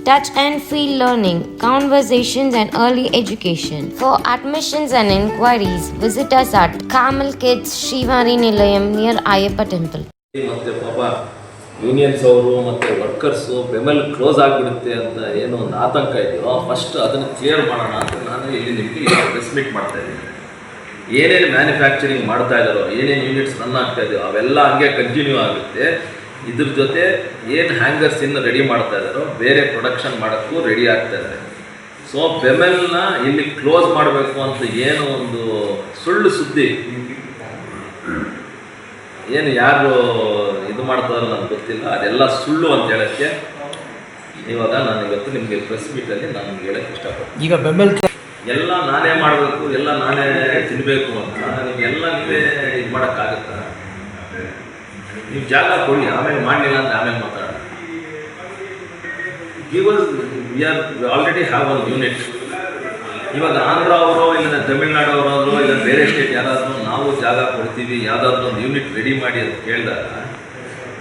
touch and feel learning, conversations, and early education. For admissions and inquiries, visit us at Kamal Kids Shivari Nilayam near Ayappa Temple. Unions ಅವರು ಮತ್ತು workers BEML close ಆಗಿಬಿಡುತ್ತೆ ಅಂತ ಏನೋ ಒಂದು ಆತಂಕ ಇದೆಯೋ first ಅದನ್ನು ಕ್ಲಿಯರ್ ಮಾಡೋಣ ಅಂತ ನಾನು ಇಲ್ಲಿ ನಿಮಗೆ ಪ್ರೆಸ್ ಮಾಡ್ತಾ ಇದ್ದೀನಿ ಏನೇನು ಮ್ಯಾನುಫ್ಯಾಕ್ಚರಿಂಗ್ ಮಾಡ್ತಾ ಇದ್ದಾರೋ ಏನೇನು ಯೂನಿಟ್ಸ್ ರನ್ ಆಗ್ತಾ ಇದೆಯೋ ಅವೆಲ್ಲ ಹಂಗೆ ಕಂಟಿನ್ಯೂ ಆಗುತ್ತೆ ಇದ್ರ ಜೊತೆ ಏನು ಹ್ಯಾಂಗರ್ಸ್ ಇನ್ನು ರೆಡಿ ಮಾಡ್ತಾ ಇದ್ದಾರೋ ಬೇರೆ ಪ್ರೊಡಕ್ಷನ್ ಮಾಡೋಕ್ಕೂ ರೆಡಿ ಆಗ್ತಾ ಇದ್ದಾರೆ ಸೊ ಬೆಮೆಲ್ನ ಇಲ್ಲಿ ಕ್ಲೋಸ್ ಮಾಡಬೇಕು ಅಂತ ಏನು ಒಂದು ಸುಳ್ಳು ಸುದ್ದಿ? ಏನು ಯಾರು ಇದು ಮಾಡ್ತಾರೋ ನನಗೆ ಗೊತ್ತಿಲ್ಲ. ಅದೆಲ್ಲ ಸುಳ್ಳು ಅಂತ ಹೇಳೋಕ್ಕೆ ಇವಾಗ ನಾನು ಇವತ್ತು ನಿಮಗೆ ಪ್ರೆಸ್ ಮೀಟಲ್ಲಿ ನಾನು ಹೇಳಕ್ಕೆ ಇಷ್ಟಪಡ್ತೀನಿ. ಈಗ ಬೆಂಬಲ ಎಲ್ಲ ನಾನೇ ಮಾಡಬೇಕು ಎಲ್ಲ ನಾನೇ ತಿನ್ನಬೇಕು ಅಂತ. ನಿಮಗೆಲ್ಲ ನೀವೇ ಇದು ಮಾಡೋಕ್ಕಾಗತ್ತಾ? ನೀವು ಜಾಗ ಕೊಡಿ ಆಮೇಲೆ ಮಾಡಲಿಲ್ಲ ಅಂತ ಆಮೇಲೆ ಮಾತಾಡೋಣ. Give we are already have one unit ಇವಾಗ ಆಂಧ್ರ ಅವರು ಇಲ್ಲ ತಮಿಳ್ನಾಡು ಅವರಾದ್ರು ಇಲ್ಲ ಬೇರೆ ಸ್ಟೇಟ್ ಯಾರಾದರೂ ನಾವು ಜಾಗ ಕೊಡ್ತೀವಿ ಯಾವುದಾದ್ರೂ ಒಂದು ಯೂನಿಟ್ ರೆಡಿ ಮಾಡಿ ಅಂತ ಕೇಳಿದಾಗ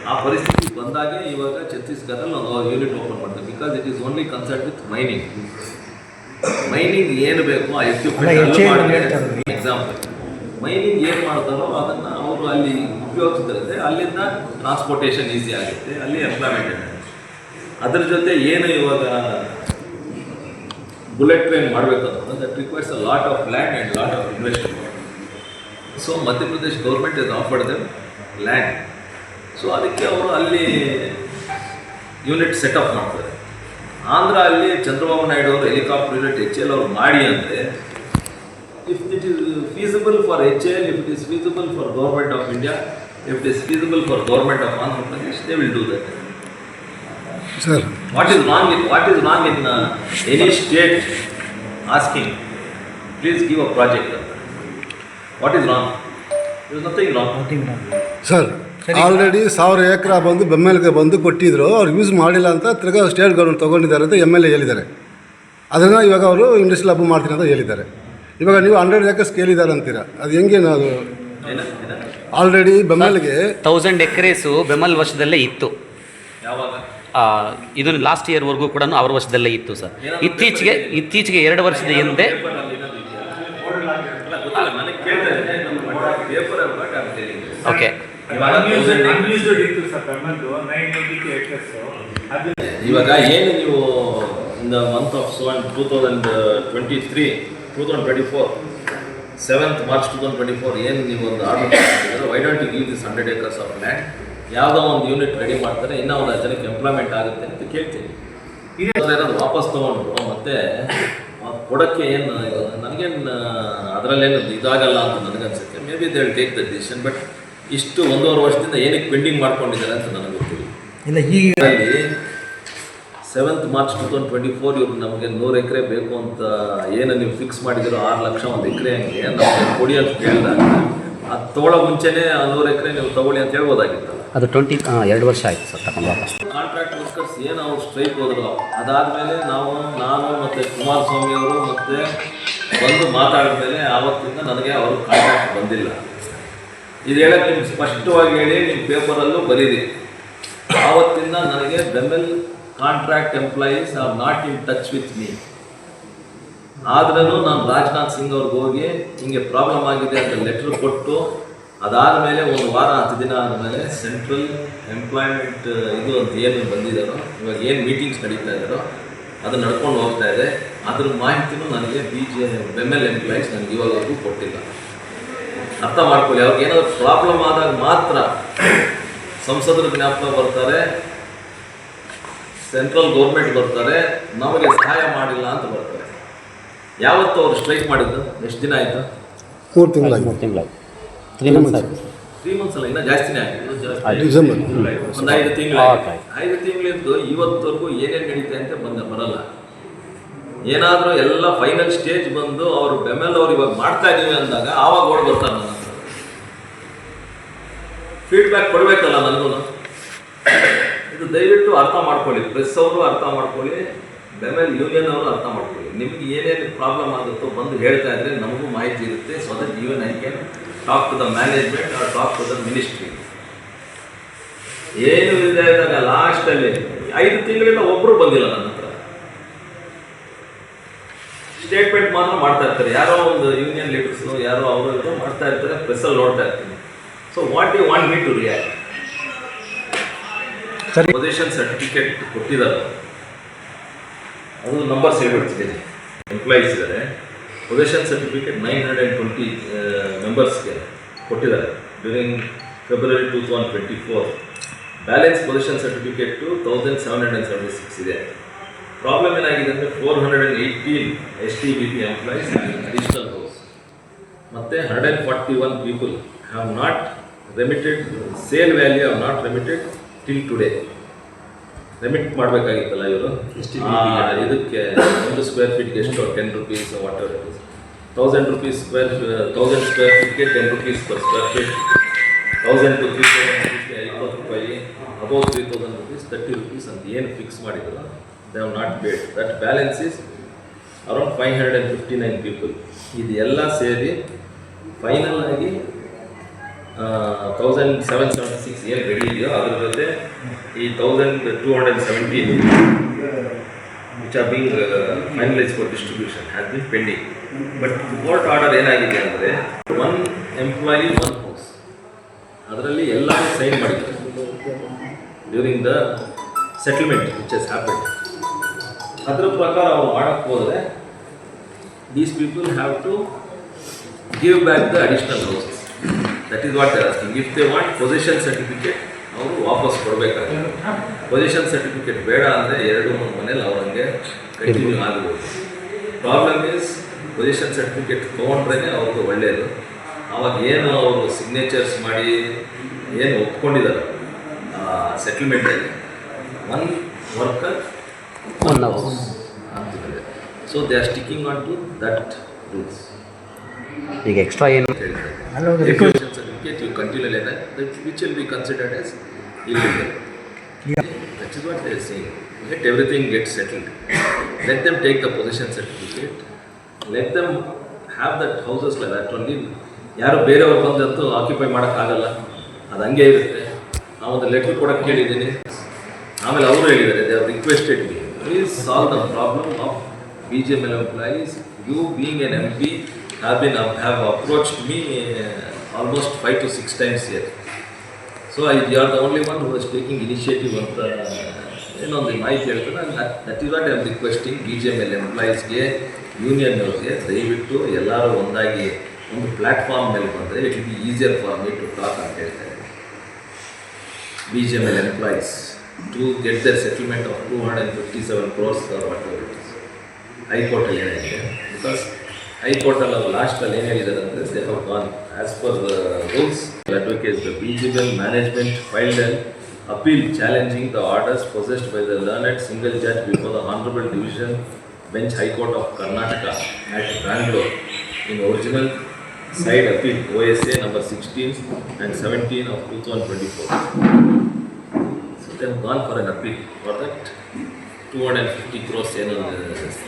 ಆ ಪರಿಸ್ಥಿತಿ ಬಂದಾಗೆ ಇವಾಗ ಛತ್ತೀಸ್ಗಢದಲ್ಲಿ ಒಂದು ಯೂನಿಟ್ ಓಪನ್ ಮಾಡ್ತೀವಿ. Because it is only concerned with mining mining ಏನು ಬೇಕು ಆ? ಎಕ್ವಿಪ್ಮೆಂಟ್ ಎಕ್ಸಾಂಪಲ್ ಮೈನಿಂಗ್ ಏನು ಮಾಡ್ತಾರೋ ಅದನ್ನು ಅವರು ಅಲ್ಲಿ ಉಪಯೋಗಿಸಿದ್ರೆ ಅಲ್ಲಿಂದ ಟ್ರಾನ್ಸ್ಪೋರ್ಟೇಷನ್ ಈಸಿ ಆಗುತ್ತೆ. ಅಲ್ಲಿ ಎಂಪ್ಲಾಯ್ಮೆಂಟ್ ಅದ್ರ ಜೊತೆ ಏನು ಇವಾಗ ಬುಲೆಟ್ ಟ್ರೈನ್ ಮಾಡಬೇಕು that requires a lot of land and lot of investment so Madhya Pradesh government ಇದು ಆಫ್ ಮಾಡಿದೆ ಲ್ಯಾಂಡ್ ಸೊ ಅದಕ್ಕೆ ಅವರು ಅಲ್ಲಿ ಯೂನಿಟ್ ಸೆಟಪ್ ಮಾಡ್ತಾರೆ. ಆಂಧ್ರ ಅಲ್ಲಿ ಚಂದ್ರಬಾಬು ನಾಯ್ಡು ಅವರು ಹೆಲಿಕಾಪ್ಟರ್ ಯೂನಿಟ್ ಎಚ್ ಎಲ್ ಅವ್ರು ಮಾಡಿ ಅಂದರೆ if it is feasible for H L if it is feasible for government of India if it is feasible for government of Andhra Pradesh they will do that sir What is wrong in what is wrong in uh, any state asking, please give a project? What is wrong? There is nothing wrong. Sir already ಸಾವಿರ ಎಕರೆ ಬಂದು ಬೆಮ್ಮೆಲ್ಗೆ ಬಂದು ಕೊಟ್ಟಿದ್ರು ಅವ್ರು use ಮಾಡಿಲ್ಲ ಅಂತ ತಿರ್ಗಾ state government ತೊಗೊಂಡಿದ್ದಾರೆ ಅಂತ M L A ಹೇಳಿದ್ದಾರೆ. ಅದನ್ನು ಇವಾಗ ಅವರು ಇಂಡಸ್ಟ್ರಿಯಲ್ ಹಬ್ಬ ಮಾಡ್ತೀನಿ ಅಂತ ಹೇಳಿದ್ದಾರೆ. ಇವಾಗ ನೀವು ಹಂಡ್ರೆಡ್ ಏಕರ್ಸ್ ಕೇಳಿದ್ದಾರೆ ಅಂತೀರಾ? ಅದು ಹೆಂಗೆ ಏನ? ಆಲ್ರೆಡಿ ಬೆಮಲ್ಗೆ ತೌಸಂಡ್ ಎಕರೆಸು ಬೆಮಲ್ ವಶದಲ್ಲೇ ಇತ್ತು. ಯಾವಾಗ? ಆ, ಇದು ಲಾಸ್ಟ್ ಇಯರ್ವರೆಗೂ ಕೂಡ ಅವ್ರ ವಶದಲ್ಲೇ ಇತ್ತು ಸರ್. ಇತ್ತೀಚೆಗೆ ಇತ್ತೀಚೆಗೆ ಎರಡು ವರ್ಷದ ಹಿಂದೆ ಓಕೆ ಇವಾಗ ಏನು ನೀವು in the month of seven two thousand twenty three two thousand twenty four seventh March two thousand twenty four ಏನು ನೀವು ಒಂದು ಆರ್ಡರ್ ಮಾಡಿದ್ರೆ why don't you give this hundred acres of land ಯಾವುದೋ ಒಂದು ಯೂನಿಟ್ ರೆಡಿ ಮಾಡ್ತಾರೆ ಇನ್ನೂ ಒಂದು ಜನಕ್ಕೆ ಎಂಪ್ಲಾಯ್ಮೆಂಟ್ ಆಗುತ್ತೆ ಅಂತ ಕೇಳ್ತೀನಿ. ಏನಾದ್ರು ವಾಪಸ್ ತೊಗೊಂಡು ಮತ್ತೆ ಕೊಡೋಕ್ಕೆ ಏನು ನನಗೇನು ಅದರಲ್ಲೇನು ಇದಾಗಲ್ಲ ಅಂತ ನನಗನ್ಸುತ್ತೆ. Maybe they will take the decision but ಇಷ್ಟು ಒಂದೂವರೆ ವರ್ಷದಿಂದ ಏನಕ್ಕೆ ಪೆಂಡಿಂಗ್ ಮಾಡ್ಕೊಂಡಿದ್ದಾರೆ ಅಂತ ನನಗೆ ಗೊತ್ತಿಲ್ಲ. ಇಲ್ಲ ಈಗ ಅಲ್ಲಿ seventh March two thousand twenty four ಇವರು ನಮಗೆ ನೂರು ಎಕರೆ ಬೇಕು ಅಂತ ಏನು ನೀವು ಫಿಕ್ಸ್ ಮಾಡಿದಿರೋ ಆರು ಲಕ್ಷ ಒಂದು ಎಕರೆ ಹಂಗೆ ನಮಗೆ ಕೊಡಿ ಅಂತ ಕೇಳಿದಾಗ ಅದು ತೊಗೊಳ್ಳೋ ಮುಂಚೆನೇ ಆ ನೂರು ಎಕರೆ ನೀವು ತಗೊಳ್ಳಿ ಅಂತ ಹೇಳ್ಬೋದಾಗಿತ್ತು ಅದು ಟ್ವೆಂಟಿ ಎರಡು ವರ್ಷ ಆಯಿತು ಸರ್ ತಗೊಂಡು ವಾಪಸ್. ಕಾಂಟ್ರಾಕ್ಟ್ ವರ್ಕರ್ಸ್ ಏನು ಅವ್ರು ಸ್ಟ್ರೈಕ್ ಹೋದ್ರು? ಅದಾದಮೇಲೆ ನಾವು ನಾನು ಮತ್ತು ಕುಮಾರಸ್ವಾಮಿ ಅವರು ಮತ್ತು ಬಂದು ಮಾತಾಡಿದ ಮೇಲೆ ಆವತ್ತಿಂದ ನನಗೆ ಅವರು ಕಾಂಟ್ರಾಕ್ಟ್ ಬಂದಿಲ್ಲ. ಇದು ಹೇಳಕ್ಕೆ ನಿಮ್ಗೆ ಸ್ಪಷ್ಟವಾಗಿ ಹೇಳಿ ನಿಮ್ಮ ಪೇಪರಲ್ಲೂ ಬರೀರಿ. ಆವತ್ತಿಂದ ನನಗೆ BEML contract employees are not in touch with me ಆದ್ರೂ ನಾನು ರಾಜನಾಥ್ ಸಿಂಗ್ ಅವ್ರಿಗೆ ಹೋಗಿ, ಹಿಂಗೆ ಪ್ರಾಬ್ಲಮ್ ಆಗಿದೆ ಅಂತ ಲೆಟ್ರ್ ಕೊಟ್ಟು, ಅದಾದ ಮೇಲೆ ಒಂದು ವಾರ ಹತ್ತು ದಿನ ಆದಮೇಲೆ ಸೆಂಟ್ರಲ್ ಎಂಪ್ಲಾಯ್ಮೆಂಟ್ ಇದು ಅಂತ ಏನು ಬಂದಿದ್ದಾರೋ ಇವಾಗ ಏನು ಮೀಟಿಂಗ್ಸ್ ನಡೀತಾ ಇದ್ದಾರೋ ಅದು ನಡ್ಕೊಂಡು ಹೋಗ್ತಾ ಇದೆ. ಅದ್ರ ಮಾಹಿತಿನೂ ನನಗೆ ಬಿ ಜೆ ಎಲ್ ಎಂಪ್ಲಾಯೀಸ್ ನನಗೆ ಇವಾಗವರೆಗೂ ಕೊಟ್ಟಿಲ್ಲ. ಅರ್ಥ ಮಾಡ್ಕೊಳ್ಳಿ, ಅವ್ರಿಗೆ ಏನಾದರೂ ಪ್ರಾಬ್ಲಮ್ ಆದಾಗ ಮಾತ್ರ ಸಂಸದರು ಜ್ಞಾಪಕ ಬರ್ತಾರೆ ಸೆಂಟ್ರಲ್ ಗೌರ್ಮೆಂಟ್ ಬರ್ತಾರೆ ನಮಗೆ ಸಹಾಯ ಮಾಡಿಲ್ಲ ಅಂತ ಬರ್ತಾರೆ. ಯಾವತ್ತು ಅವರು ಸ್ಟ್ರೈಕ್ ಮಾಡಿದ್ದು? ಎಷ್ಟು ದಿನ ಆಯಿತು? ಮೂರು ತಿಂಗಳು ಮೂರು ತಿಂಗಳು ತ್ರೀ ಮಂತ್ಸ್ ಆಯಿತು. ತ್ರೀ ಮಂತ್ಸ್ ಅಲ್ಲ ಇನ್ನೂ ಜಾಸ್ತಿನೇ ಆಯಿತು. ಒಂದು ಐದು ತಿಂಗಳು. ಐದು ತಿಂಗಳಿದ್ದು ಇವತ್ತವರೆಗೂ ಏನೇನು ನಡೀತೆ ಅಂತ ಬಂದ ಬರಲ್ಲ. ಏನಾದರೂ ಎಲ್ಲ ಫೈನಲ್ ಸ್ಟೇಜ್ ಬಂದು ಅವರು ಬೆಮೆಲ್ ಅವ್ರು ಇವಾಗ ಮಾಡ್ತಾ ಇದ್ದೀವಿ ಅಂದಾಗ ಆವಾಗ ಓಡ್ ಬರ್ತಾರೆ ನನ್ನ ಫೀಡ್ಬ್ಯಾಕ್ ಕೊಡಬೇಕಲ್ಲ ನನಗೂ ಇದು ದಯವಿಟ್ಟು ಅರ್ಥ ಮಾಡ್ಕೊಳ್ಳಿ. ಪ್ರೆಸ್ ಅವರು ಅರ್ಥ ಮಾಡ್ಕೊಳ್ಳಿ, ಬೆಮೆಲ್ ಯೂನಿಯನ್ ಅವರು ಅರ್ಥ ಮಾಡ್ಕೊಳ್ಳಿ. ನಿಮ್ಗೆ ಏನೇನು ಪ್ರಾಬ್ಲಮ್ ಆಗುತ್ತೋ ಬಂದು ಹೇಳ್ತಾ ಇದ್ರೆ ನಮಗೂ ಮಾಹಿತಿ ಇರುತ್ತೆ. So that even I can talk to the management or talk to the ministry ಏನು ಇಲ್ಲದೆ ಇದ್ದಾಗ ಲಾಸ್ಟಲ್ಲಿ ಐದು ತಿಂಗಳಿಂದ ಒಬ್ಬರು ಬಂದಿಲ್ಲ ನನ್ನ ಹತ್ರ. ಸ್ಟೇಟ್ಮೆಂಟ್ ಮಾತ್ರ ಮಾಡ್ತಾ ಇರ್ತಾರೆ. ಯಾರೋ ಒಂದು ಯೂನಿಯನ್ ಲೀಡರ್ಸ್ ಯಾರೋ ಅವರು ಮಾಡ್ತಾ ಇರ್ತಾರೆ ಪ್ರೆಸ್ಸಲ್ಲಿ ನೋಡ್ತಾ ಇರ್ತೀನಿ. So what you want me to react ಸರಿ. ಸರ್ಟಿಫಿಕೇಟ್ ಕೊಟ್ಟಿದ್ದಾರೆ. ಅದು ನಂಬರ್ಸ್ ಇದೆ ಎಂಪ್ಲಾಯೀಸ್ ಇದ್ದಾರೆ position certificate nine hundred and twenty ಮೆಂಬರ್ಸ್ಗೆ ಕೊಟ್ಟಿದ್ದಾರೆ. During February two thousand twenty four balance position certificate thousand seven hundred and seventy six ಇದೆ. Problem ಏನಾಗಿದೆ ಅಂದರೆ four hundred and eighteen S T B P employees additional house ಮತ್ತು hundred and forty one people have not remitted sale value have not remitted till today remit ಮಾಡಬೇಕಾಗಿತ್ತಲ್ಲ ಇವರು? ಇದಕ್ಕೆ ಒಂದು square ಫೀಟ್ಗೆ ಎಷ್ಟು ten rupees whatever it is thousand rupees square thousand square ಫೀಟ್ಗೆ ten rupees per square feet thousand rupees ಐವತ್ತು ರೂಪಾಯಿ. Above three thousand rupees thirty rupees ಅಂತ ಏನು fix ಮಾಡಿದ್ರು? They have not paid that balance is around five hundred and fifty nine people ಇದೆಲ್ಲ ಸೇರಿ final ಆಗಿ thousand seven seventy six ಏನು ready ಇದೆಯೋ ಅದ್ರ ಜೊತೆ ಈ thousand two hundred seventeen which are being finalise for distribution has been pending but court order ಏನಾಗಿದೆ ಅಂದರೆ ಒನ್ ಎಂಪ್ಲಾಯಿ ಒನ್ ಹೌಸ್ ಅದರಲ್ಲಿ ಎಲ್ಲರೂ ಸೈನ್ ಮಾಡಿದ್ದಾರೆ during the settlement which has happen ಅದರ ಪ್ರಕಾರ ಅವ್ರು ಮಾಡಕ್ಕೆ ಹೋದರೆ these people have to give back the additional houses that is what asking if they want position certificate ಅವರು ವಾಪಸ್ ಕೊಡಬೇಕಾಗುತ್ತೆ. ಪೊಸಿಷನ್ ಸರ್ಟಿಫಿಕೇಟ್ ಬೇಡ ಅಂದರೆ ಎರಡು ಮೂರು ಮನೇಲಿ ಅವ್ರಂಗೆ ಕಂಟಿನ್ಯೂ ಆಗ್ಬೋದು. ಪ್ರಾಬ್ಲಮ್ ಈಸ್ ಪೊಸಿಷನ್ ಸರ್ಟಿಫಿಕೇಟ್ ತೊಗೊಂಡ್ರೇ ಅವ್ರಿಗೆ ಒಳ್ಳೆಯದು ಅವಾಗ ಏನು ಅವರು ಸಿಗ್ನೇಚರ್ಸ್ ಮಾಡಿ ಏನು ಒಪ್ಕೊಂಡಿದ್ದಾರೆ? ಸೆಟಲ್ಮೆಂಟಲ್ಲಿ one worker one hour so they are sticking on to that rules ಈಗ ಎಕ್ಸ್ಟ್ರಾ ಏನು? ಅಲ್ಲೊಂದು Certificate you continue like that, which will be considered as illegal. That is what they are saying. Let everything get settled. Let them take the possession certificate. Let them have that houses like that only. ಯಾರು ಬೇರೆಯವ್ರು ಬಂದಂತೂ occupy ಮಾಡೋಕ್ಕಾಗಲ್ಲ ಅದು ಹಂಗೆ ಇರುತ್ತೆ ನಾವೊಂದು letter ಕೊಡೋಕ್ಕೆ ಕೇಳಿದ್ದೀನಿ ಆಮೇಲೆ ಅವರು ಹೇಳಿದ್ದಾರೆ they are requested me please solve the problem of B J M L employees you being N M P have been have approached me almost five to six times year so I you are the only one who was taking initiative ಅಂತ ಏನೊಂದು ಮಾಹಿತಿ ಹೇಳ್ತಾರೆ that is what I am requesting B J M L ಎಂಪ್ಲಾಯೀಸ್ಗೆ union ಅವ್ರಿಗೆ, ದಯವಿಟ್ಟು ಎಲ್ಲರೂ ಒಂದಾಗಿ ಒಂದು platform ಮೇಲೆ ಬಂದರೆ it be easier for me to talk ಅಂತ ಹೇಳ್ತಾರೆ B J M L employees to get the settlement of two hundred fifty seven crores whatever it is ಹೈಕೋರ್ಟಲ್ಲಿ ಏನಾಗಿದೆ? ಬಿಕಾಸ್ ಹೈಕೋರ್ಟಲ್ಲಿ ಅವರು ಲಾಸ್ಟಲ್ಲಿ ಏನು ಹೇಳಿದ್ದಾರೆ ಅಂದರೆ they have gone as per rules advocate the ಪಿಜಿಬಲ್ management filed appeal challenging the orders possessed by the learned single judge before the honourable division bench high court of Karnataka at Bangalore in original side appeal O S A number sixteen and seventeen of two thousand twenty four so they gone for an appeal for that two hundred and fifty crores ಏನೋ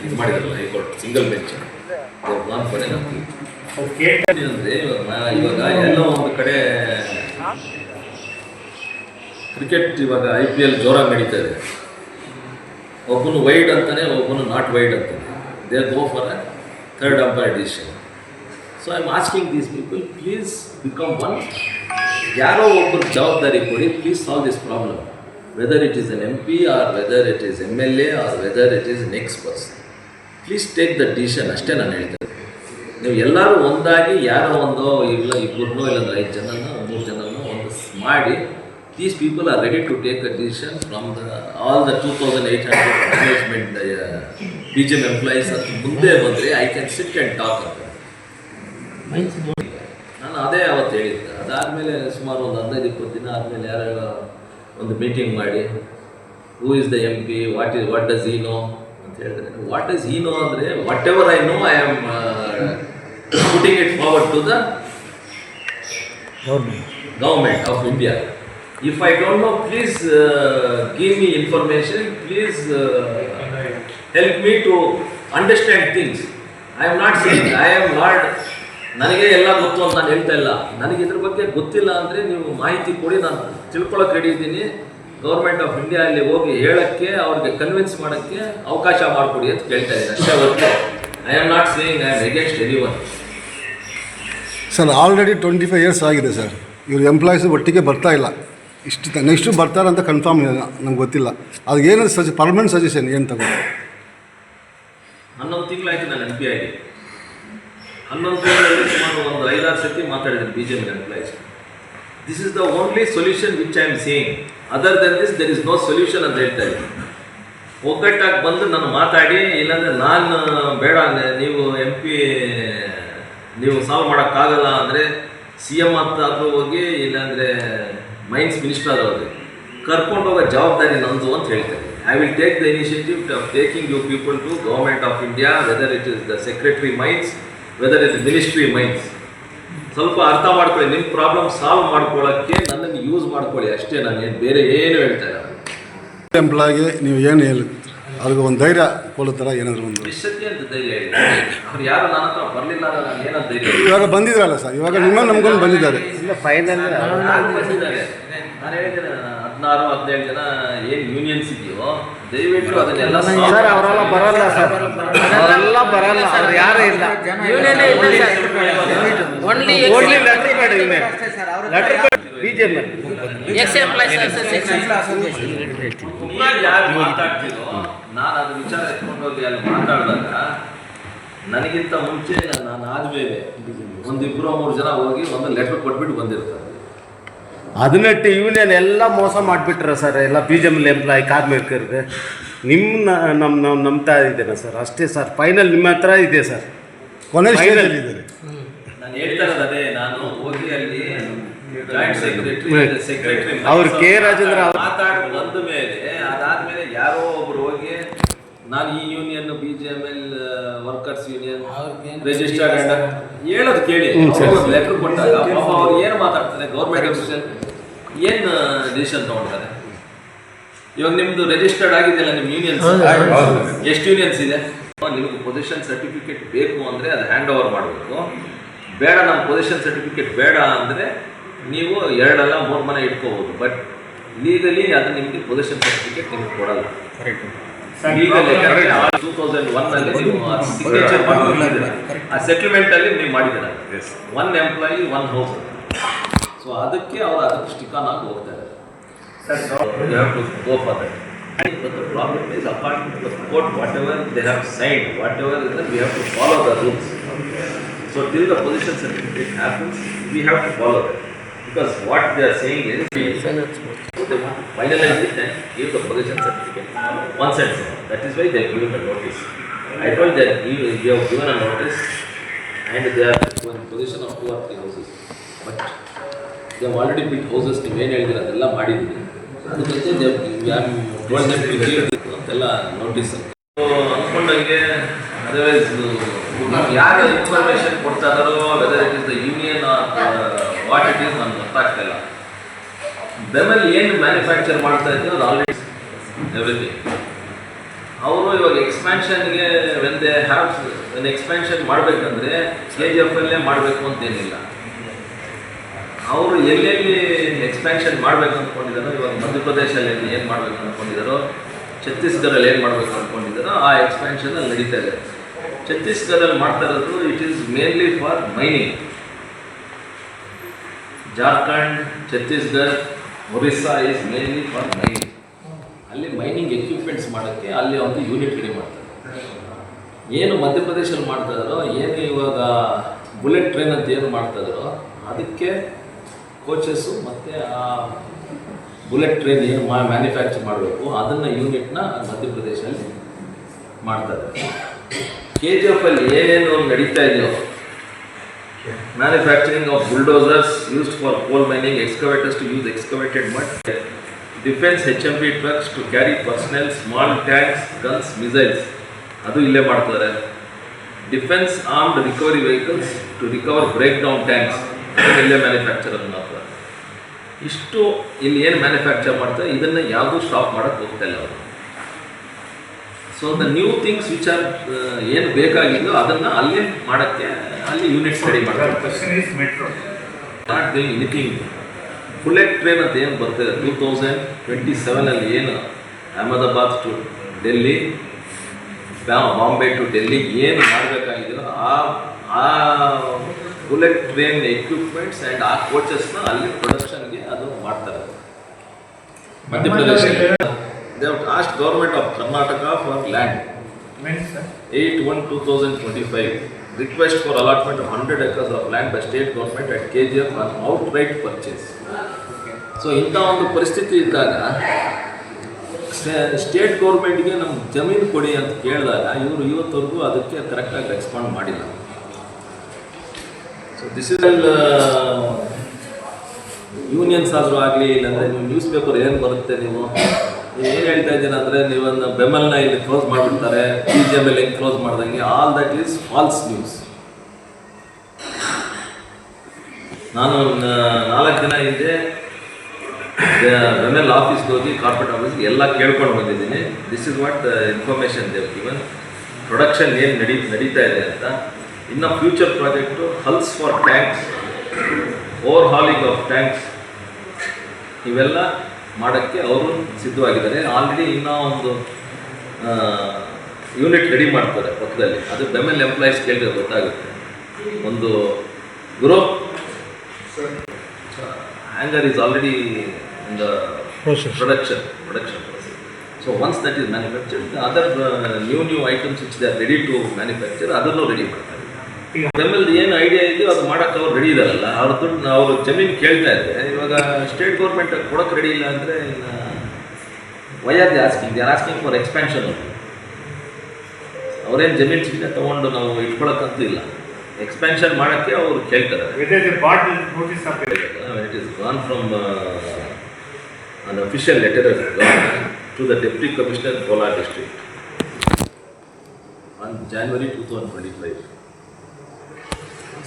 ಇದು ಮಾಡಿದ್ರಲ್ಲ high court single bench ಇವಾಗ ಎಲ್ಲೋ ಒಂದು ಕಡೆ cricket ಇವಾಗ I P L ಜೋರಾಗಿ ನಡೀತಾ ಇದೆ. ಒಬ್ಬನು ವೈಡ್ ಅಂತಾನೆ ಒಬ್ಬನು ನಾಟ್ ವೈಡ್ ಅಂತಾನೆ. They go for a third umpire decision so I am asking these people please become one ಯಾರೋ ಒಬ್ಬರು ಜವಾಬ್ದಾರಿ ಕೊಡಿ please solve this problem whether it is N M P or whether it is M L A or whether it is next person please take the decision ಅಷ್ಟೇ ನಾನು ಹೇಳ್ತೇನೆ. ನೀವು ಎಲ್ಲರೂ ಒಂದಾಗಿ ಯಾರೋ ಒಂದು ಇಲ್ಲ ಇಬ್ಬರನ್ನೋ ಇಲ್ಲಾಂದ್ರೆ ಐದು ಜನನೋ ಮೂರು ಜನನೋ ಒಂದು ಮಾಡಿ these people are ready to take a decision from the all the two thousand eight hundred management B J M employees ಅಂತ ಮುಂದೆ ಬಂದರೆ I can sit and talk ಅಂತ ನಾನು ಅದೇ ಅವತ್ತು ಹೇಳಿದ್ದೆ. ಅದಾದಮೇಲೆ ಸುಮಾರು ಒಂದು ಹದಿನೈದು ಇಪ್ಪತ್ತು ದಿನ ಆದಮೇಲೆ ಯಾರೋ ಒಂದು ಮೀಟಿಂಗ್ ಮಾಡಿ who is the M P what is what does he know ಅಂತ ವಾಟ್ ಈಸ್ ಈ ನೋ ಅಂದರೆ whatever I know I am putting it forward to the government of India if I don't know please give me information please help me to understand things I am not seen I am not ನನಗೆ ಎಲ್ಲ ಗೊತ್ತು ಅಂತ ನಾನು ಹೇಳ್ತಾ ಇಲ್ಲ. ನನಗೆ ಇದ್ರ ಬಗ್ಗೆ ಗೊತ್ತಿಲ್ಲ ಅಂದರೆ ನೀವು ಮಾಹಿತಿ ಕೊಡಿ ನಾನು ತಿಳ್ಕೊಳ್ಳೋಕೆ ರೆಡಿ ಇದ್ದೀನಿ. ಗೌರ್ಮೆಂಟ್ ಆಫ್ ಇಂಡಿಯಾ ಅಲ್ಲಿ ಹೋಗಿ ಹೇಳಕ್ಕೆ ಅವ್ರಿಗೆ ಕನ್ವಿನ್ಸ್ ಮಾಡೋಕ್ಕೆ ಅವಕಾಶ ಮಾಡಿಕೊಡಿ ಅಂತ ಕೇಳ್ತಾ ಇದ್ದಾರೆ ಅಷ್ಟೇ ಹೊರತು I am not saying I am against any one sir already twenty five years ಆಗಿದೆ ಸರ್. ಇವ್ರ ಎಂಪ್ಲಾಯೀಸ್ ಒಟ್ಟಿಗೆ ಬರ್ತಾ ಇಲ್ಲ. ಇಷ್ಟು ನೆಕ್ಸ್ಟು ಬರ್ತಾರೆ ಬರ್ತಾರಂತ ಕನ್ಫರ್ಮ್ ನಂಗೆ ಗೊತ್ತಿಲ್ಲ. ಅದು ಏನು ಸಜೆ ಪರ್ಮನೆಂಟ್ ಸಜೆಷನ್ ಏನು ತಗೊಂಡು ಹನ್ನೊಂದು ತಿಂಗಳಾಯ್ತು ನಾನು ಎಂ ಪಿ ಆಗಿ ಹನ್ನೊಂದು ತಿಂಗಳಲ್ಲಿ ಸುಮಾರು ಒಂದು ಐದಾರು ಸತಿ ಮಾತಾಡಿದ್ದೀನಿ B J P employees this is the only solution which I am saying other than this there is no solution ಅಂತ ಹೇಳ್ತಾ ಇದ್ದೀನಿ. ಒಗ್ಗಟ್ಟಾಗಿ ಬಂದು ನಾನು ಮಾತಾಡಿ, ಇಲ್ಲಾಂದ್ರೆ ನಾನು ಬೇಡ ಅಂದ್ರೆ ನೀವು ಎಂ ಪಿ ನೀವು ಸಾಲ್ವ್ ಮಾಡೋಕ್ಕಾಗಲ್ಲ ಅಂದರೆ ಸಿ ಎಂ ಹತ್ತಾದ್ರೂ ಹೋಗಿ, ಇಲ್ಲಾಂದರೆ ಮೈನ್ಸ್ ಮಿನಿಸ್ಟರ್ ಹೋಗಿ. ಕರ್ಕೊಂಡು ಹೋಗೋ ಜವಾಬ್ದಾರಿ ನಂದು ಅಂತ ಹೇಳ್ತಾರೆ I will take the initiative of taking you people to government of India whether it is the secretary mines whether it ministry mines ಸ್ವಲ್ಪ ಅರ್ಥ ಮಾಡ್ಕೊಳ್ಳಿ ನಿಮ್ಮ ಪ್ರಾಬ್ಲಮ್ ಸಾಲ್ವ್ ಮಾಡ್ಕೊಳ್ಳೋಕ್ಕೆ ನನ್ನನ್ನು ಯೂಸ್ ಮಾಡ್ಕೊಳ್ಳಿ. ಅಷ್ಟೇ ನಾನು ಏನು ಬೇರೆ ಏನು ಹೇಳ್ತಾ ಇಲ್ಲ. ಎಂಪ್ಲಾಯ್ಗೆ ನೀವು ಏನು ಹೇಳಿ ಅವ್ರಿಗೆ ಒಂದು ಧೈರ್ಯ ಕೊಡೋ ಥರ ಏನಾದರೂ ಒಂದು ವಿಷಯಕ್ಕೆ ಅಂತ ಧೈರ್ಯ ಹೇಳಿ. ಅವ್ರು ಯಾರು ನನ್ನ ಹತ್ರ ಬರಲಿಲ್ಲ ಅಂದ್ರೆ ನಾನು ಏನಂತ ಧೈರ್ಯ ಇವಾಗ ಬಂದಿದ್ರಲ್ಲ ಸರ್ ಇವಾಗ ನಿಮ್ಮ ನಮ್ಕೊಂಡು ಬಂದಿದ್ದಾರೆ. ಫೈನಲ್ ಬಂದಿದ್ದಾರೆ? ನಾನು ಹೇಳಿದ್ದೇನೆ ಹದಿನಾರು ಹದಿನೇಳು ಜನ ಏನು ಯೂನಿಯನ್ಸ್ ಇದೆಯೋ ದಯವಿಟ್ಟು ಅದನ್ನೆಲ್ಲ ಸರ್ ಅವರೆಲ್ಲ ಬರಲ್ಲ ಸರ್. ಅವರೆಲ್ಲ ಬರಲ್ಲ. ಅವ್ರು ಯಾರು ಇಲ್ಲ. ಓನ್ಲಿ ಲೆಟರ್ ಇವೇ ಲೆಟರ್ ಬೇಡ ಬಿ ಜೆ ಪಿ ಯಾರು ಮಾತಾಡ್ತಿರೋ ನಾನು ಅದು ವಿಚಾರ ಎತ್ಕೊಂಡೋಗಿ ಅಲ್ಲಿ ಮಾತಾಡಿದಾಗ ನನಗಿಂತ ಮುಂಚೆ ನಾನು ಆದ್ಮೇಲೆ ಒಂದಿಬ್ರು ಮೂರು ಜನ ಹೋಗಿ ಒಂದು ಲೆಟರ್ ಕೊಟ್ಬಿಟ್ಟು ಬಂದಿರ್ತಾರೆ. ಹದಿನೆಂಟು ಯೂನಿಯನ್ ಎಲ್ಲ ಮೋಸ ಮಾಡಿಬಿಟ್ರ ಸರ್ ಎಲ್ಲ ಬಿ ಜೆ ಎಲ್ ಎಂಪ್ಲಾಯ್ ಕಾರ್ಮಿಕರಿಗೆ ನಿಮ್ಮ ನಮ್ಮ ನಾವು ನಂಬ್ತಾ ಇದ್ದೇನೆ ಸರ್ ಅಷ್ಟೇ ಸರ್ ಫೈನಲ್ ನಿಮ್ಮ ಹತ್ರ ಇದೆ ಸರ್ ಕೊನೆ ಫೈನಲ್ ಸ್ಟೇಜಲ್ಲಿ ಇದ್ದಾರೆ. ನಾನು ಹೇಳ್ತಾ ಇರೋದು ಅದೇ ನಾನು ಹೋಗಿ ಅಲ್ಲಿ ಜಾಯಿಂಟ್ ಸೆಕ್ರೆಟರಿ ಸೆಕ್ರೆಟರಿ ಅವ್ರು ಕೆ. ರಾಜೇಂದ್ರ ಅವ್ರು- ಮಾತಾಡಿ ಬಂದ ಮೇಲೆ ಅದಾದ್ಮೇಲೆ ಯಾರೋ ಒಬ್ರು ಹೋಗಿ ನಾನು ಈ union B G M L workers union registered ಹೇಳೋದು ಕೇಳಿ. ಲೆಟರ್ ಕೊಟ್ಟಾಗ ಅವ್ರು ಏನು ಮಾತಾಡ್ತಾರೆ? ಗೌರ್ಮೆಂಟ್ ಏನು ಡಿಸಿಷನ್ ತಗೊಂಡಿದ್ದಾರೆ? ಇವಾಗ ನಿಮ್ದು ರಿಜಿಸ್ಟರ್ಡ್ ಆಗಿದೆಯಲ್ಲ ನಿಮ್ಮ ಯೂನಿಯನ್ಸ್ ಎಷ್ಟು ಯೂನಿಯನ್ಸ್ ಇದೆ? ನಿಮಗೆ ಪೊಸಿಷನ್ ಸರ್ಟಿಫಿಕೇಟ್ ಬೇಕು ಅಂದರೆ ಅದು ಹ್ಯಾಂಡ್ ಓವರ್ ಮಾಡಬೇಕು ಬೇಡ ನಮ್ಮ ಪೊಸಿಷನ್ ಸರ್ಟಿಫಿಕೇಟ್ ಬೇಡ ಅಂದರೆ ನೀವು ಎರಡಲ್ಲ ಮೂರು ಮನೆ ಇಟ್ಕೋಬೋದು. ಬಟ್ ಲೀಗಲಿ ಅದು ನಿಮಗೆ ಪೊಸಿಷನ್ ಸರ್ಟಿಫಿಕೇಟ್ ನಿಮಗೆ ಕೊಡಲ್ಲ. ಟೂ ತೌಸಂಡ್ ಒನ್ನಲ್ಲಿ ನೀವು ಸಿಗ್ನೇಚರ್ ಮಾಡಿದ್ದೀರ ಆ ಸೆಟಲ್ಮೆಂಟಲ್ಲಿ ನೀವು ಮಾಡಿದ್ದೀರ? One employee one house so ಅದಕ್ಕೆ ಅವರು ಅದಕ್ಕೆ ಸ್ಟಿಕ್ ಆನ್ ಆಗಿ ಹೋಗ್ತಾ ಇದ್ದಾರೆ You have to go for that. But the problem is according to the court, whatever they have signed, whatever is there, we have to follow the rules. So till the position certificate happens, we have to follow that. Because what they are saying is, so they want to finalize it and give the position certificate. Once and so on. That is why they are giving the notice. I told them, you, you have given a notice and they are in position of two or three houses. But they already already houses houses, ನೀವೇನು ಹೇಳಿದ್ರೆ ಅದೆಲ್ಲ ಮಾಡಿದ್ದೀವಿ ಅದ್ರ ಜೊತೆ ಅಂತೆಲ್ಲ notice ಅಂದ್ಕೊಂಡಂಗೆ otherwise ಯಾರು information ಕೊಡ್ತಾ ಇದಾರೋ whether it is the union what it is ನನ್ಗೆ ಗೊತ್ತಾಗ್ತಾ ಇಲ್ಲ. ಬೆಮಲ್ ಏನು ಮ್ಯಾನುಫ್ಯಾಕ್ಚರ್ ಮಾಡ್ತಾ ಇದ್ದೀವಿ ಅದು ಆಲ್ರೆಡಿ ಎವ್ರಿಥಿಂಗ್ ಅವರು ಇವಾಗ ಎಕ್ಸ್ಪ್ಯಾನ್ಷನ್ಗೆ ವೆನ್ ದೇ ಹ್ಯಾವ್ ಎಕ್ಸ್ಪ್ಯಾನ್ಷನ್ ಮಾಡಬೇಕಂದ್ರೆ ಕೆ ಜಿ ಎಫ್ ಮಾಡಬೇಕು ಅಂತೇನಿಲ್ಲ ಅವರು ಎಲ್ಲೆಲ್ಲಿ ಎಕ್ಸ್ಪ್ಯಾನ್ಷನ್ ಮಾಡಬೇಕು ಅಂದ್ಕೊಂಡಿದ್ದಾರೋ ಇವಾಗ ಮಧ್ಯಪ್ರದೇಶದಲ್ಲಿ ಏನು ಮಾಡಬೇಕು ಅಂದ್ಕೊಂಡಿದ್ದಾರೋ ಛತ್ತೀಸ್ಗಢಲ್ಲಿ ಏನು ಮಾಡಬೇಕು ಅಂದ್ಕೊಂಡಿದ್ದಾರೋ ಆ ಎಕ್ಸ್ಪ್ಯಾನ್ಷನ್ ಅಲ್ಲಿ ನಡೀತಾ ಇದೆ. ಛತ್ತೀಸ್ಗಢಲ್ಲಿ ಮಾಡ್ತಾ ಇರೋದು it is mainly for mining Jharkhand Chhattisgarh Orissa is mainly for mining ಅಲ್ಲಿ ಮೈನಿಂಗ್ ಎಕ್ವಿಪ್ಮೆಂಟ್ಸ್ ಮಾಡೋಕ್ಕೆ ಅಲ್ಲಿ ಒಂದು ಯೂನಿಟ್ ರೆಡಿ ಮಾಡ್ತಾರೆ. ಏನು ಮಧ್ಯಪ್ರದೇಶದಲ್ಲಿ ಮಾಡ್ತಾ ಇದ್ದಾರೋ, ಏನು ಇವಾಗ ಬುಲೆಟ್ ಟ್ರೈನ್ ಅಂತ ಏನು ಮಾಡ್ತಾ ಇದ್ದಾರೋ, ಅದಕ್ಕೆ ಕೋಚಸ್ಸು ಮತ್ತು ಆ ಬುಲೆಟ್ ಟ್ರೈನ್ ಏನು ಮಾ ಮ್ಯಾನುಫ್ಯಾಕ್ಚರ್ ಮಾಡಬೇಕು. ಅದನ್ನು ಯೂನಿಟ್ನ ಮಧ್ಯಪ್ರದೇಶದಲ್ಲಿ ಮಾಡ್ತಾರೆ ಕೆ ಜಿ ಎಫಲ್ಲಿ ಏನೇನು ನಡೀತಾ ಇದೆಯೋ manufacturing of bulldozers used for coal mining excavators to use excavated mud defence H M B trucks to carry personnel small tanks guns missiles ಅದು ಇಲ್ಲೇ ಮಾಡ್ತಾರೆ defence armed recovery vehicles to recover break down tanks ಇಲ್ಲೇ manufacture ಅನ್ನು ಮಾಡ್ತಾರೆ ಇಷ್ಟು ಇಲ್ಲಿ ಏನು manufacture ಮಾಡ್ತಾರೆ ಇದನ್ನು ಯಾವುದೂ ಸ್ಟಾಪ್ ಮಾಡೋಕ್ಕೆ ಹೋಗ್ತಾ ಇಲ್ಲ ಅವರು. So the new things which are ಏನು ಬೇಕಾಗಿದ್ದು ಅದನ್ನು ಅಲ್ಲೇ ಮಾಡೋಕ್ಕೆ ಅಲ್ಲಿ ಯೂನಿಟ್ಸ್ ರೆಡಿ ಮಾಡ್ತಾರೆ. ಎನಿಥಿಂಗ್ ಬುಲೆಟ್ ಟ್ರೈನ್ ಅಂತ ಏನು ಬರ್ತದೆ ಟೂ ತೌಸಂಡ್ ಟ್ವೆಂಟಿ ಸೆವೆನಲ್ಲಿ ಏನು? ಅಹಮದಾಬಾದ್ ಟು ಡೆಲ್ಲಿ ಬಾಂಬೆ ಟು ಡೆಲ್ಲಿ ಏನು ಮಾಡಬೇಕಾಗಿದೆಯೋ ಆ ಆ ಬುಲೆಟ್ ಟ್ರೈನ್ ಎಕ್ವಿಪ್ಮೆಂಟ್ಸ್ ಆ್ಯಂಡ್ ಆ ಕೋಚಸ್ನ ಅಲ್ಲಿ ಪ್ರೊಡಕ್ಷನ್ ಮಾಡ್ತಾರೆ. Madhya Pradesh they asked government of Karnataka for land at one two thousand twenty five request for allotment of hundred acres of land by state government at K G F on outright purchase so ಇಂಥ ಒಂದು ಪರಿಸ್ಥಿತಿ ಇದ್ದಾಗ state ಗೌರ್ಮೆಂಟ್ಗೆ ನಮ್ಮ ಜಮೀನು ಕೊಡಿ ಅಂತ ಕೇಳಿದಾಗ ಇವರು ಇವತ್ತವರೆಗೂ ಅದಕ್ಕೆ ಕರೆಕ್ಟಾಗಿ ರೆಸ್ಪಾಂಡ್ ಮಾಡಿಲ್ಲ. ಸೊ ದಿಸ್ ಇಸ್ ಯೂನಿಯನ್ಸ್ ಆದರೂ ಆಗಲಿ, ಇಲ್ಲಾಂದರೆ ನೀವು ನ್ಯೂಸ್ ಪೇಪರ್ ಏನು ಬರುತ್ತೆ ನೀವು? ಏನು ಹೇಳ್ತಾ ಇದ್ದೀರಾ ಅಂದರೆ ನೀವನ್ನು ಬೆಮಲ್ನ ಇಲ್ಲಿ ಕ್ಲೋಸ್ ಮಾಡಿಬಿಡ್ತಾರೆ ಪಿ ಜಿ ಎಂ ಎಲ್ ಹೆಂಗೆ ಕ್ಲೋಸ್ ಮಾಡ್ದಂಗೆ all that is false news ನಾನು ನಾಲ್ಕು ದಿನ ಹಿಂದೆ ಬೆಮೆಲ್ ಆಫೀಸ್ಗೆ ಹೋಗಿ ಕಾರ್ಪೊರೇಟ್ ಆಫೀಸ್ಗೆ ಎಲ್ಲ ಕೇಳ್ಕೊಂಡು ಬಂದಿದ್ದೀನಿ. This is what information they've even production ಏನು ನಡೀ, ನಡೀತಾ ಇದೆ ಅಂತ. ಇನ್ನು future project hulls for tanks overhauling of tanks ಇವೆಲ್ಲ ಮಾಡೋಕ್ಕೆ ಅವರು ಸಿದ್ಧವಾಗಿದ್ದಾರೆ. ಆಲ್ರೆಡಿ ಇನ್ನೂ ಒಂದು ಯೂನಿಟ್ ರೆಡಿ ಮಾಡ್ತಾರೆ ಪಕ್ಕದಲ್ಲಿ. ಅದು ಬೆಮೆಲ್ ಎಂಪ್ಲಾಯೀಸ್ ಕೇಳಿದ್ರೆ ಗೊತ್ತಾಗುತ್ತೆ. ಒಂದು group anger is already in the production production so ones that is manufactured other new new items it's they are ready to manufacture ಅದನ್ನು ರೆಡಿ ಮಾಡ್ತಾರೆ. ಬೆಮೆಲ್ ಏನು ಐಡಿಯಾ ಇದೆಯೋ ಅದು ಮಾಡೋಕ್ಕೆ ಅವ್ರು ರೆಡಿ ಇದಾರಲ್ಲ ಅವ್ರ ದುಡ್ಡು ಅವರು ಜಮೀನು ಕೇಳ್ತಾ ಇದ್ದಾರೆ. ಇವಾಗ ಸ್ಟೇಟ್ ಗೌರ್ಮೆಂಟ್ ಕೊಡೋಕೆ ರೆಡಿ ಇಲ್ಲ ಅಂದರೆ why are they asking they are asking for expansion ಅವರೇನು ಜಮೀನ್ ಸಿಗದೆ ತೊಗೊಂಡು ನಾವು ಇಟ್ಕೊಳಕ್ಕಂತೂ ಇಲ್ಲ. ಎಕ್ಸ್ಪೆನ್ಷನ್ ಮಾಡೋಕ್ಕೆ ಅವರು ಕೇಳ್ತಾರೆ. It is gone from an official letter to the deputy commissioner Kolar district on January two thousand twenty five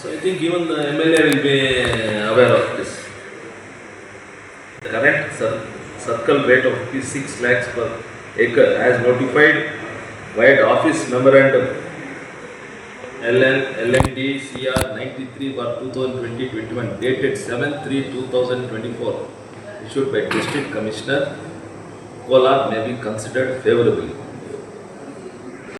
so I think even M L A will be aware of this The current cir- circle rate of rupees 6 lakhs per acre as notified via the office memorandum LN, LND CR 93 bar 2020-21 dated 7-3-2024 issued by District Commissioner Kolar may be considered favorably.